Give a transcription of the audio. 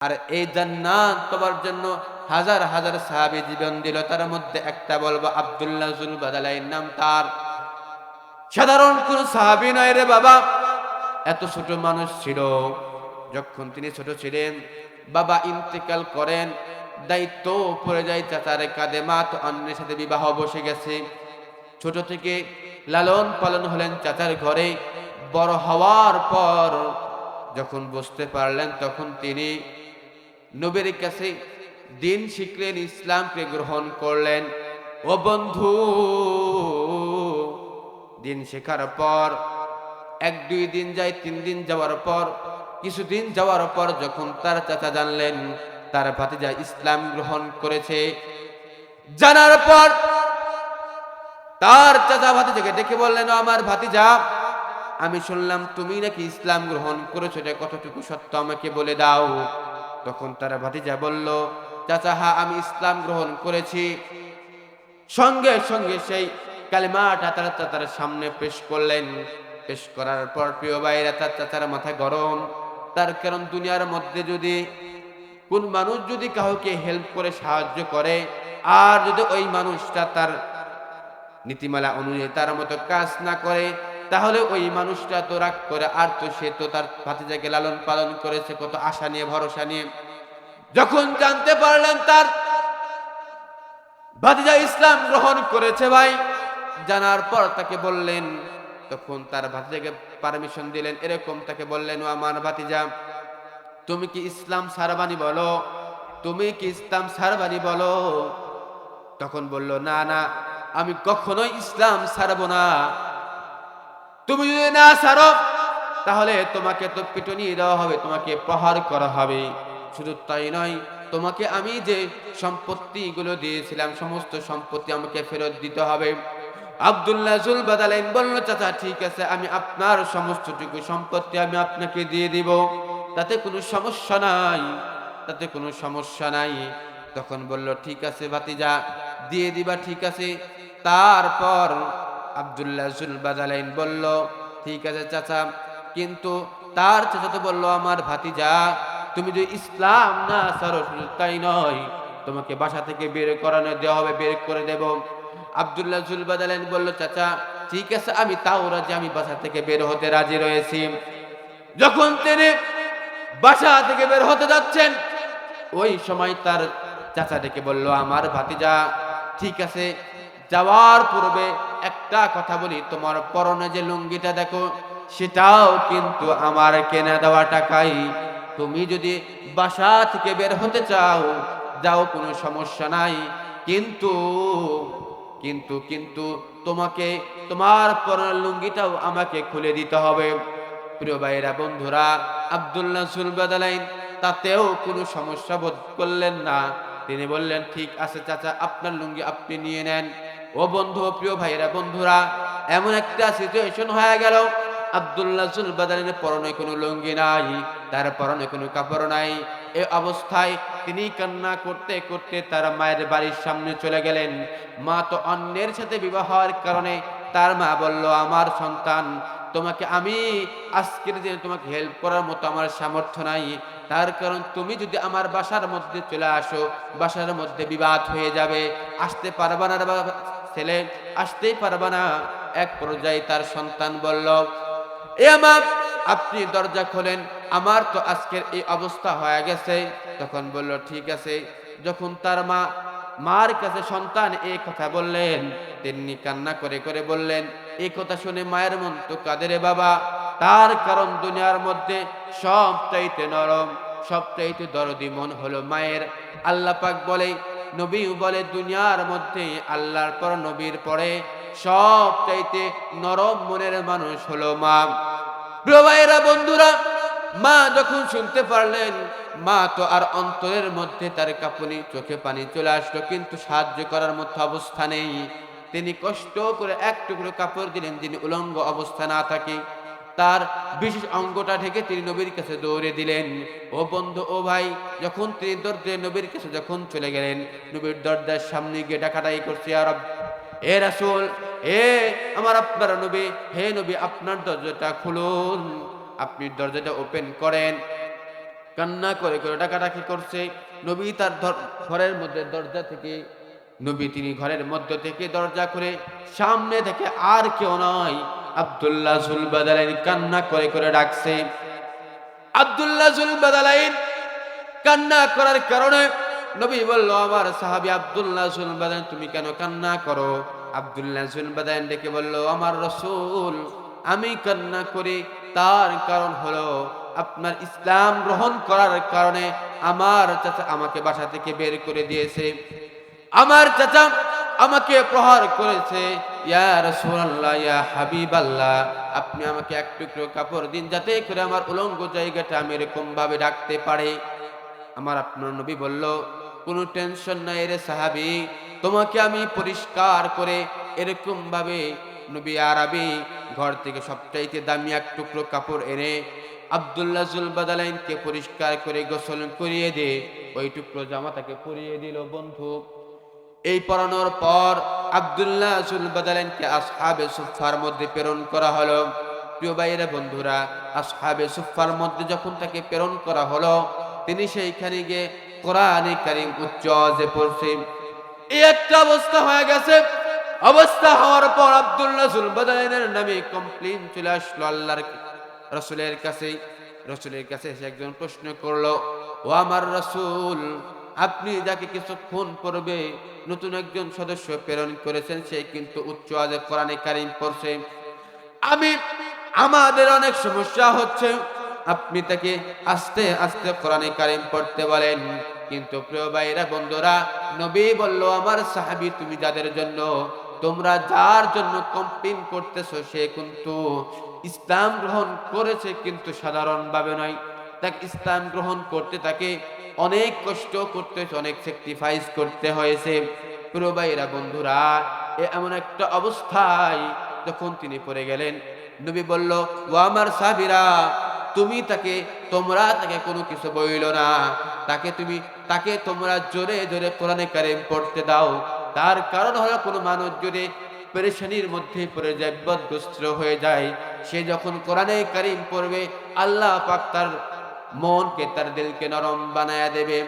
আর এই জান্নাত পাওয়ার জন্য হাজার হাজার সাহাবি জীবন দিল। তার মধ্যে একটা বলব, আব্দুল্লাহ জুল বাদালাইয়ের নাম তার। সাধারণ কোন সাহাবি নয় রে বাবা। এত ছোট মানুষ ছিল। যখন তিনি ছোট ছিলেন, বাবা ইন্তেকাল করেন। দায়িত্ব পড়ে যায় চাচারে কাঁধে, মা তো অন্যের সাথে বিবাহ বসে গেছে। ছোট থেকে লালন পালন হলেন চাচার ঘরে। বড় হওয়ার পর যখন বুঝতে পারলেন, তখন তিনি নবীর কাছে দিন শিখলেন ইসলামকে গ্রহণ করলেন। ও বন্ধু, দিন শেখার পর, এক দুই দিন যায়, তিন দিন যাওয়ার পর কিছুদিন যাওয়ার পর যখন তার চাচা জানলেন, তার ভাতিজা ইসলাম গ্রহণ করেছে। জানার পর তার চাচা ভাতিজাকে ডেকে বললেন, "ও আমার ভাতিজা, আমি শুনলাম তুমি নাকি ইসলাম গ্রহণ করেছ, এটা কতটুকু সত্য আমাকে বলে দাও। তখন তার ভাতিজা বলল, চাচা হা আমি ইসলাম গ্রহণ করেছি। সঙ্গে সঙ্গে সেই কালিমাটা তারা তার সামনে পেশ করলেন। পেশ করার পর প্রিয় ভাইরা তার চাচার মাথা গরম। তার কারণ দুনিয়ার মধ্যে যদি কোন মানুষ যদি কাউকে হেল্প করে, সাহায্য করে, আর যদি ওই মানুষটা তার নীতিমালা অনুযায়ী তার মতো কাজ না করে তাহলে ওই মানুষটা তো রাগ করে, আর তো সে তো তার ভাতিজাকে লালন পালন করেছে, কত আশা নিয়ে, ভরসা নিয়ে। যখন জানতে পারলেন তার ভাতিজা ইসলাম গ্রহণ করেছে ভাই, জানার পর তাকে বললেন, তখন তার ভাতিজাকে পারমিশন দিলেন, এরকম তাকে বললেন, ও আমার ভাতিজা, তুমি কি ইসলাম সারবানি বলো? তুমি কি ইসলাম সারবানি বলো? তখন বলল, না না, আমি কখনোই ইসলাম ছাড়বো না। তুমি যদি না ছাড়ো তাহলে তোমাকে তো পিটুনি দেওয়া হবে, তোমাকে প্রহার করা হবে। শুধু তাই নয়, তোমাকে আমি যে সম্পত্তিগুলো দিয়েছিলাম, সমস্ত সম্পত্তি আমাকে ফেরত দিতে হবে। আব্দুল্লাহ জুল বাদালাইন বলল, চাচা, ঠিক আছে, আমি আপনার সমস্তটুকু সম্পত্তি আমি আপনাকে দিয়ে দিব। তাতে কোনো সমস্যা নাই, তাতে কোনো সমস্যা নাই। তখন বলল, ঠিক আছে, ভাতিজা, দিয়ে দিবা, ঠিক আছে। তারপর আব্দুল্লাহ জুল বলল, ঠিক আছে চাচা, কিন্তু তার চাচা তো বলল, আমার ভাতিজা, তুমি যদি ইসলাম না সারো তাই নয়, তোমাকে বাসা থেকে বের করানো দেওয়া হবে, বের করে দেব। আবদুল্লাহ জুল বাদালাইন বলল, চাচা, ঠিক আছে, আমি তাও রাজি, আমি বাসা থেকে বের হতে রাজি রয়েছি। যখন তিনি বাসা থেকে বের হতে যাচ্ছেন, ওই সময় তার চাচা ডেকে বলল, আমার ভাতিজা, ঠিক আছে, যাওয়ার পূর্বে একটা কথা বলি, তোমার পরনে যে লুঙ্গিটা দেখো, সেটাও কিন্তু আমার কেনা দেওয়া টাকাই। তুমি যদি বাসা থেকে বের হতে চাও, যাও, কোনো সমস্যা নাই। কিন্তু কিন্তু কিন্তু তোমাকে, তোমার পরনের লুঙ্গিটাও আমাকে খুলে দিতে হবে। প্রিয় ভাইরা, বন্ধুরা আব্দুল্লাহ সুলবাদালাইন তাতেও কোনো সমস্যা বোধ করলেন না। তিনি বললেন, ঠিক আছে, চাচা, আপনার লুঙ্গি আপনি নিয়ে নেন। ও বন্ধু, প্রিয় ভাইরা বন্ধুরা, এমন একটা সিচুয়েশন হয়ে গেল। আব্দুল্লাহ সুলবাদালিনের পরনে কোনো লুঙ্গি নাই, তার পরনে কোনো কাপড় নাই। এ অবস্থায় তিনি কান্না করতে করতে তার মায়ের বাড়ির সামনে চলে গেলেন। মা তো অন্যের সাথে বিবাহের কারণে তার মা বলল, আমার সন্তান, তোমাকে আমি আজকের দিনে তোমাকে হেল্প করার মতো আমার সামর্থ্য নাই। তার কারণ তুমি যদি আমার বাসার মধ্যে চলে আসো, বাসার মধ্যে বিবাদ হয়ে যাবে, আসতে পারবা না ছেলে আসতেই পারবে না। এক পর্যায়ে তার সন্তান বলল, এ আমার, আপনি দরজা খোলেন, আমার তো আজকের এই অবস্থা হয়ে গেছে। তখন বলল, ঠিক আছে। যখন তার মা, মার কাছে সন্তান এই কথা বললেন তিনি কান্না করে করে বললেন এই কথা শুনে মায়ের মন তো কাঁদে বাবা। তার কারণ দুনিয়ার মধ্যে সবচাইতে নরম সবচাইতে দরদি মন হলো মায়ের। আল্লাহ পাক বলে নবী বলে দুনিয়ার মধ্যে, আল্লাহর পর নবীর পরে সব চাইতে নরম মনের মানুষ হলো মা। প্রিয় ভাইয়েরা, বন্ধুরা, মা যখন শুনতে পারলেন, মা তো আর অন্তরের মধ্যে তার কাঁপুনি, চোখে পানি চলে আসলো, কিন্তু সাহায্য করার মতো অবস্থা নেই। তিনি কষ্ট করে এক টুকরো কাপড় দিলেন, যিনি উলঙ্গ অবস্থা না থাকে। তার বিশেষ অঙ্গটা ঢেকে তিনি নবীর কাছে দৌড়ে দিলেন। ও বন্ধু, ও ভাই, যখন তিনি দরজে নবীর কাছে যখন চলে গেলেন, নবীর দরজার সামনে গিয়ে ডাকাডাই করছে আর এ রাসুল, এ আমার আপনার নবী, হে নবী, আপনার দরজাটা খুলুন। আপনি দরজাটা ওপেন করেন। কান্না করে করে ডাকাডাকি করছে। নবী তার ঘরের মধ্যে দরজা থেকে, নবী তিনি ঘরের মধ্য থেকে দরজা করে সামনে থেকে আর কেউ নয়। আব্দুল্লাহ জুলবাদালাইন কান্না করে করে ডাকছে। আব্দুল্লাহ জুলবাদালাইন কান্না করার কারণে নবী বলল, আমার সাহাবি আব্দুল্লাহ জুলবাদান তুমি কেন কান্না করো? আব্দুল্লাহ জুলবাদান ডেকে বলল, আমার রসুল, আমি কান্না করি, তার কারণ হলো আপনার ইসলাম গ্রহণ করার কারণে আমার চাচা আমাকে বাসা থেকে বের করে দিয়েছে। আমার চাচা আমাকে প্রহার করেছে, ইয়া রাসূলুল্লাহ, ইয়া হাবিবাল্লাহ, আপনি আমাকে এক টুকরো কাপড় দিন যাতে করে আমার উলঙ্গ জায়গাটা আমি এরকম ভাবে ডাকতে পারে। আমার আপনার নবী বলল, কোনো টেনশন নাই রে সাহাবি, তোমাকে আমি পরিষ্কার করে এরকম ভাবে নবী আরবি ঘর থেকে সবচাইতে দামি এক টুকরো কাপড় এনে আব্দুল্লাহ জুলবাদালাইনকে পরিষ্কার করে গোসল করিয়ে দে। ওই টুকরো জামা তাকে পরিয়ে দিল, বন্ধু এই পড়ানোর পর আব্দুল্লাহ জুলবাদালাইনকে আসহাবে সুফার মধ্যে প্রেরণ করা হলো। প্রিয় ভাইয়েরা, বন্ধুরা, আসহাবে সুফার মধ্যে যখন তাকে প্রেরণ করা হলো, তিনি সেইখানে গিয়ে কোরআনে কারিম উচ্চ আওয়াজে পড়ছে। এই একটা অবস্থা হয়ে গেছে। অবস্থা হওয়ার পর আব্দুল্লাহ জুলবাদালাইনের নামে কমপ্লেন চলে আসলো আল্লাহর রসুলের কাছে। রসুলের কাছে এসে একজন প্রশ্ন করল, ও আমার রসুল আপনি যাকে কিছুক্ষণ পড়বে নতুন একজন সদস্য প্রেরণ করেছেন, সে কিন্তু উচ্চ আজে কোরআনে কারিম পড়ছে। আমি, আমাদের অনেক সমস্যা হচ্ছে। আপনি তাকে আস্তে আস্তে কোরআনে কারিম পড়তে বলেন। কিন্তু প্রিয় ভাইরা, বন্ধুরা, নবী বলল, আমার সাহাবী, তুমি যাদের জন্য, তোমরা যার জন্য কমপ্লেন করতেছো, সে কিন্তু ইসলাম গ্রহণ করেছে, কিন্তু সাধারণভাবে নয়। তাকে ইসলাম গ্রহণ করতে তাকে অনেক কষ্ট করতে হয়েছে অনেক স্যাক্রিফাইস করতে হয়েছে। প্রিয় ভাইরা বন্ধুরা এমন একটা অবস্থায় যখন তিনি পড়ে গেলেন, নবী বলল, ও আমার সাবিরা তুমি তাকে, তোমরা তাকে কোনো কিছু বইল না। তাকে তুমি, তাকে তোমরা জোরে জোরে কোরআনে কারিম পড়তে দাও। তার কারণ হলো কোনো মানুষ যদি পেরেশানির মধ্যে পড়ে যায়, বিপদগ্রস্ত হয়ে যায়, সে যখন কোরআনে কারিম পড়বে, আল্লাহ পাক তার মনকে তার দিলকে নরম বানায়া দেবে।